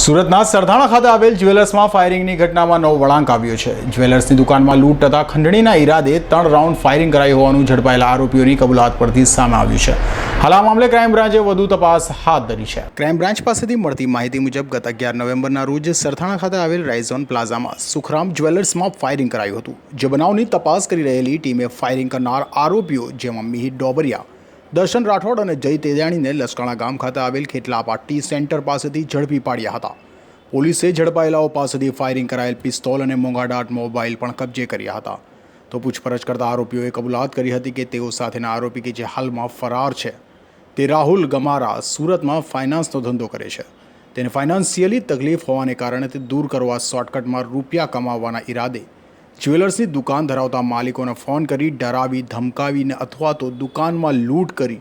સુરતના સરથાણા ખાતે આવેલ જ્વેલર્સમાં ફાયરિંગની ઘટનામાં નવો વળાંક આવ્યો છે. જ્વેલર્સની દુકાનમાં લૂંટ તથા ખંડણીના ઈરાદે ત્રણ રાઉન્ડ ફાયરિંગ કરાયું હોવાનું ઝડપાયેલા આરોપીઓની કબૂલાત પરથી સામે આવ્યું છે. હાલ આ મામલે ક્રાઇમ બ્રાન્ચે વધુ તપાસ હાથ ધરી છે. ક્રાઇમ બ્રાન્ચ પાસેથી મળતી માહિતી મુજબ ગત અગિયાર નવેમ્બરના રોજ સરથાણા ખાતે આવેલ રાઇઝોન પ્લાઝામાં સુખરામ જ્વેલર્સમાં ફાયરિંગ કરાયું હતું. જે બનાવની તપાસ કરી રહેલી ટીમે ફાયરિંગ કરનાર આરોપીઓ જેમાં મિહિર ડોબરિયા દર્શન રાઠોડ અને જય તેજાણીને લસકાણા ગામ ખાતે આવેલ ખેટલાપા ટી સેન્ટર પાસેથી ઝડપી પાડ્યા હતા. પોલીસે ઝડપાયેલાઓ પાસેથી ફાયરિંગ કરાયેલ પિસ્તોલ અને મોંઘાડાટ મોબાઈલ પણ કબજે કર્યા હતા. તો પૂછપરછ કરતા આરોપીઓએ કબૂલાત કરી હતી કે તેઓ સાથેના આરોપી કે જે હાલમાં ફરાર છે, તે રાહુલ ગમારા સુરતમાં ફાઇનાન્સનો ધંધો કરે છે. તેને ફાઇનાન્સિયલી તકલીફ હોવાને કારણે તે દૂર કરવા શોર્ટકટમાં રૂપિયા કમાવવાના ઈરાદે જ્વેલર્સની દુકાન ધરાવતા માલિકોને ફોન કરી ડરાવી, ધમકાવીને અથવા તો દુકાનમાં લૂંટ કરી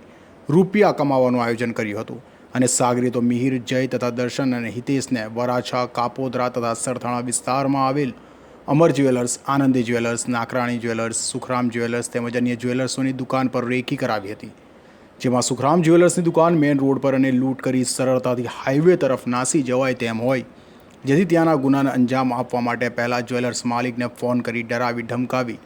રૂપિયા કમાવાનું આયોજન કર્યું હતું. અને સાગરીતો મિહિર, જય તથા દર્શન અને હિતેશને વરાછા, કાપોદરા તથા સરથાણા વિસ્તારમાં આવેલ Amar jewellers, Anandi jewellers, Nakrani jewellers, Sukhram jewellers તેમજ અન્ય જ્વેલર્સોની દુકાન પર રેકી કરાવી હતી. જેમાં સુખરામ જ્વેલર્સની દુકાન મેઇન રોડ પર અને લૂંટ કરી સરળતાથી હાઈવે તરફ નાસી જવાય તેમ હોય. જેથી ત્યાંના ગુનાને અંજામ આપવા માટે પહેલાં જ્વેલર્સ માલિકને ફોન કરી ડરાવી, ધમકાવી,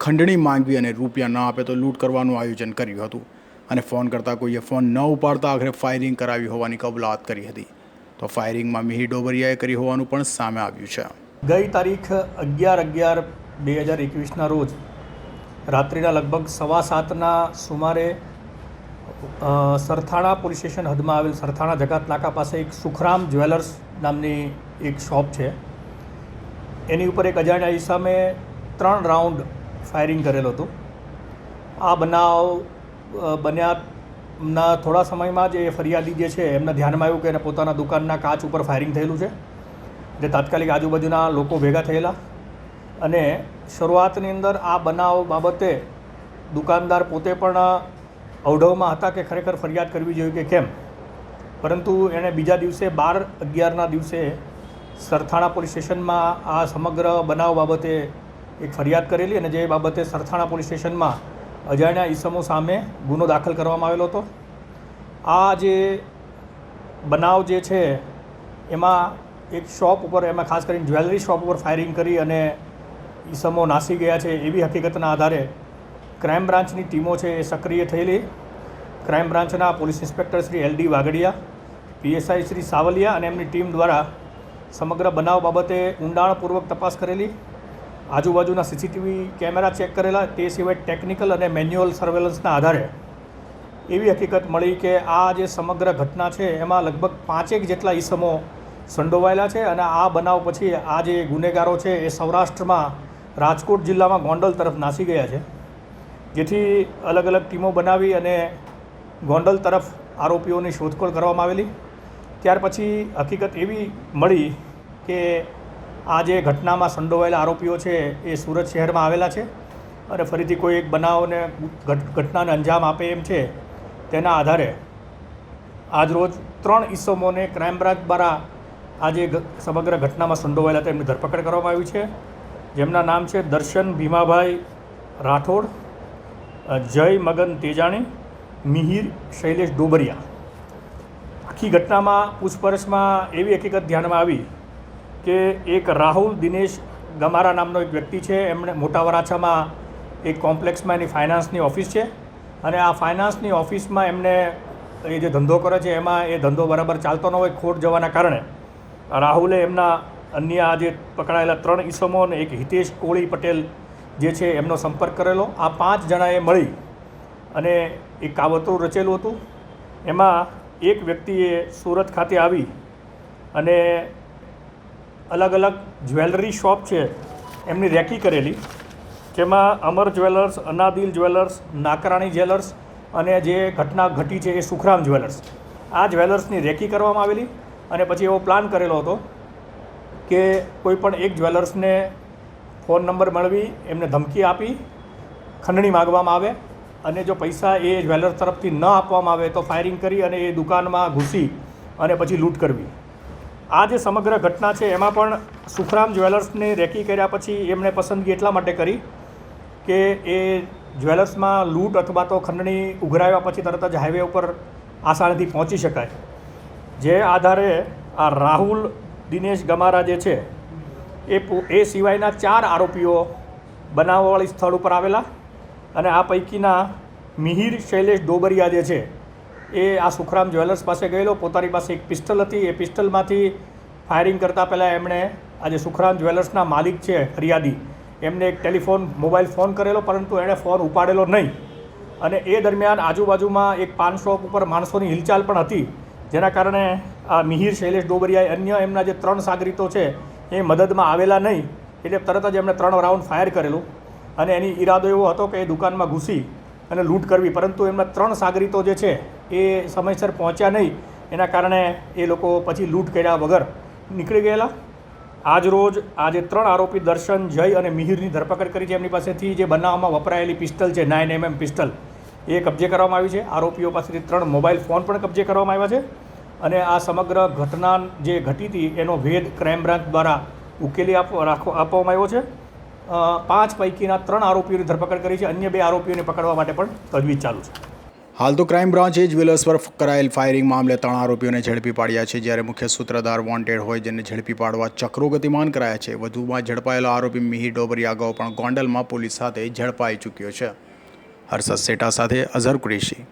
ખંડણી માંગવી અને રૂપિયા ન આપે તો લૂંટ કરવાનું આયોજન કર્યું હતું. અને ફોન કરતાં કોઈએ ફોન ન ઉપાડતા આખરે ફાયરિંગ કરાવી હોવાની કબૂલાત કરી હતી. તો ફાયરિંગમાં મિહિર ડોબરિયાએ કરી હોવાનું પણ સામે આવ્યું છે. ગઈ તારીખ અગિયાર અગિયાર બે હજાર એકવીસના રોજ રાત્રિના લગભગ સવા સાતના સુમારે સરથાણા પોલીસ સ્ટેશન હદમાં આવેલ સરથાણા જકાત નાકા પાસે એક સુખરામ જ્વેલર્સ નામની એક શોપ છે. એની ઉપર એક અજાણ્યા ઈસામે ત્રણ રાઉન્ડ ફાયરિંગ કરેલું હતું. આ બનાવ બન્યાના થોડા સમયમાં જ એ ફરિયાદી જે છે, એમને ધ્યાનમાં આવ્યું કે એને પોતાના દુકાનના કાચ ઉપર ફાયરિંગ થયેલું છે. જે તાત્કાલિક આજુબાજુના લોકો ભેગા થયેલા. અને શરૂઆતની અંદર આ બનાવ બાબતે દુકાનદાર પોતે પણ અવઢવમાં હતા કે ખરેખર ફરિયાદ કરવી જોઈએ કે કેમ? પરંતુ એણે બીજા દિવસે બાર અગિયારના દિવસે સરથાણા પોલીસ સ્ટેશનમાં આ સમગ્ર બનાવ બાબતે એક ફરિયાદ કરેલી અને જે બાબતે સરથાણા પોલીસ સ્ટેશનમાં અજાણ્યા ઈસમો સામે ગુનો દાખલ કરવામાં આવેલો હતો. આ જે બનાવ જે છે, એમાં એક શોપ ઉપર, એમાં ખાસ કરીને જ્વેલરી શોપ ઉપર ફાયરિંગ કરી અને ઈસમો નાસી ગયા છે એવી હકીકતના આધારે ક્રાઇમ બ્રાન્ચની ટીમો છે એ સક્રિય થયેલી. ક્રાઇમ બ્રાન્ચના police inspector Shri L D Vagadiya PSI Shri Savaliya અને એમની ટીમ દ્વારા સમગ્ર બનાવ બાબતે ઊંડાણપૂર્વક તપાસ કરેલી. આજુબાજુના સીસીટીવી કેમેરા ચેક કરેલા, તે સિવાય ટેકનિકલ અને મેન્યુઅલ સર્વેલન્સના આધારે. એવી હકીકત મળી કે આ જે સમગ્ર ઘટના છે, એમાં લગભગ પાંચેક જેટલા ઈસમો સંડોવાયેલા છે અને આ બનાવ પછી આ જે ગુનેગારો છે, એ સૌરાષ્ટ્રમાં રાજકોટ જિલ્લામાં ગોંડલ તરફ નાસી ગયા છે. જેથી અલગ અલગ ટીમો બનાવી અને ગોંડલ તરફ આરોપીઓની શોધખોળ કરવામાં આવેલી. ત્યાર પછી હકીકત એવી મળી કે આ જે ઘટનામાં સંડોવાયેલા આરોપીઓ છે એ સુરત શહેરમાં આવેલા છે અને ફરીથી કોઈ એક બનાવને ઘટનાને અંજામ આપે એમ છે, તેના આધારે આજરોજ ત્રણ ઈસમોને ક્રાઇમ બ્રાન્ચ દ્વારા આ જે સમગ્ર ઘટનામાં સંડોવાયેલા હતા. એમની ધરપકડ કરવામાં આવી છે. જેમના નામ છે દર્શન ભીમાભાઈ રાઠોડ જય મગન તેજાણી, મિહિર શૈલેષ ડોબરિયા. આખી ઘટનામાં પૂછપરછમાં એવી હકીકત ધ્યાનમાં આવી કે એક રાહુલ દિનેશ ગમારા નામનો એક વ્યક્તિ છે. એમણે મોટા વરાછામાં એક કોમ્પ્લેક્સમાં એની ફાઇનાન્સની ઓફિસ છે. અને આ ફાઇનાન્સની ઓફિસમાં એમને એ જે ધંધો કરે છે, એમાં એ ધંધો બરાબર ચાલતો ન હોય, ખોટ જવાના કારણે રાહુલે એમના અન્ય આ જે પકડાયેલા ત્રણ ઈસમો અને એક હિતેશ કોળી પટેલ જે છે, એમનો સંપર્ક કરેલો. આ પાંચ જણાએ મળી અને એક કાવતરું રચેલું હતું. એમાં એક વ્યક્તિએ સુરત ખાતે આવી અને અલગ અલગ જ્વેલરી શોપ છે, એમની રેકી કરેલી. જેમાં Amar jewellers, Anadil jewellers, Nakrani jewellers અને જે ઘટના ઘટી છે એ સુખરામ જ્વેલર્સ. આ જ્વેલર્સની રેકી કરવામાં આવેલી અને પછી એવો પ્લાન કરેલો હતો કે કોઈ પણ એક જ્વેલર્સને ફોન નંબર મેળવી, એમને ધમકી આપી, ખંડણી માગવામાં આવે અને જો પૈસા એ જ્વેલર્સ તરફથી ન આપવામાં આવે તો ફાયરિંગ કરી અને એ દુકાનમાં ઘૂસી અને પછી લૂંટ કરવી. આ જે સમગ્ર ઘટના છે, એમાં પણ સુખરામ જ્વેલર્સને રેકી કર્યા પછી એમણે પસંદગી એટલા માટે કરી કે એ જ્વેલર્સમાં લૂંટ અથવા તો ખંડણી ઉઘરાવ્યા પછી તરત જ હાઈવે ઉપર આસાનીથી પહોંચી શકાય. જે આધારે આ રાહુલ દિનેશ ગમારા જે છે, એ એ સિવાયના ચાર આરોપીઓ બનાવવાવાળી સ્થળ ઉપર આવેલા અને આ પૈકીના મિહિર શૈલેષ ડોબરિયા જે છે એ આ સુખરામ જ્વેલર્સ પાસે ગયેલો. પોતાની પાસે એક પિસ્ટલ હતી. એ પિસ્ટલમાંથી ફાયરિંગ કરતાં પહેલાં એમણે આ જે સુખરામ જ્વેલર્સના માલિક છે, ફરિયાદી, એમને એક ટેલિફોન, મોબાઈલ ફોન કરેલો, પરંતુ એણે ફોન ઉપાડેલો નહીં. અને એ દરમિયાન આજુબાજુમાં એક પાન શોપ ઉપર માણસોની હિલચાલ પણ હતી, જેના કારણે આ મિહિર, શૈલેષ ડોબરિયાએ અન્ય એમના જે ત્રણ સાગરીતો છે, એ મદદમાં આવેલા નહીં. એટલે તરત જ એમણે ત્રણ રાઉન્ડ ફાયર કરેલું. અને એની ઈરાદો એવો હતો કે એ દુકાનમાં ઘૂસી અને લૂંટ કરવી. પરંતુ એમના ત્રણ સાગરીતો જે છે એ સમયસર પહોંચ્યા નહીં. એના કારણે એ લોકો પછી લૂંટ કર્યા વગર નીકળી ગયેલા. આજ રોજ આજે ત્રણ આરોપી દર્શન, જય અને મિહિરની ધરપકડ કરી છે. એમની પાસેથી જે બનાવવામાં વપરાયેલી પિસ્ટલ છે, નાઇન એમએમ પિસ્ટલ એ કબજે કરવામાં આવી છે. આરોપીઓ પાસેથી ત્રણ મોબાઈલ ફોન પણ કબજે કરવામાં આવ્યા છે. અને આ સમગ્ર ઘટના જે ઘટી હતી, એનો ભેદ ક્રાઇમ બ્રાન્ચ દ્વારા ઉકેલી આપવામાં આવ્યો છે. પાંચ પૈકીના ત્રણ આરોપીઓની ધરપકડ કરી છે. અન્ય બે આરોપીઓને પકડવા માટે પણ તજવીજ ચાલુ છે. હાલ તો ક્રાઇમ બ્રાન્ચે જ્વેલર્સ પર કરાયેલ ફાયરિંગ મામલે ત્રણ આરોપીઓને ઝડપી પાડ્યા છે. જ્યારે મુખ્ય સૂત્રધાર વોન્ટેડ હોય જેને ઝડપી પાડવા ચક્રો ગતિમાન કરાયા છે. વધુમાં ઝડપાયેલો આરોપી મિહિર ડોબરિયા અગાઉ પણ ગોંડલમાં પોલીસ સાથે ઝડપાઈ ચૂક્યો છે. હર્ષદ સેટા સાથે અઝહર કુરેશી.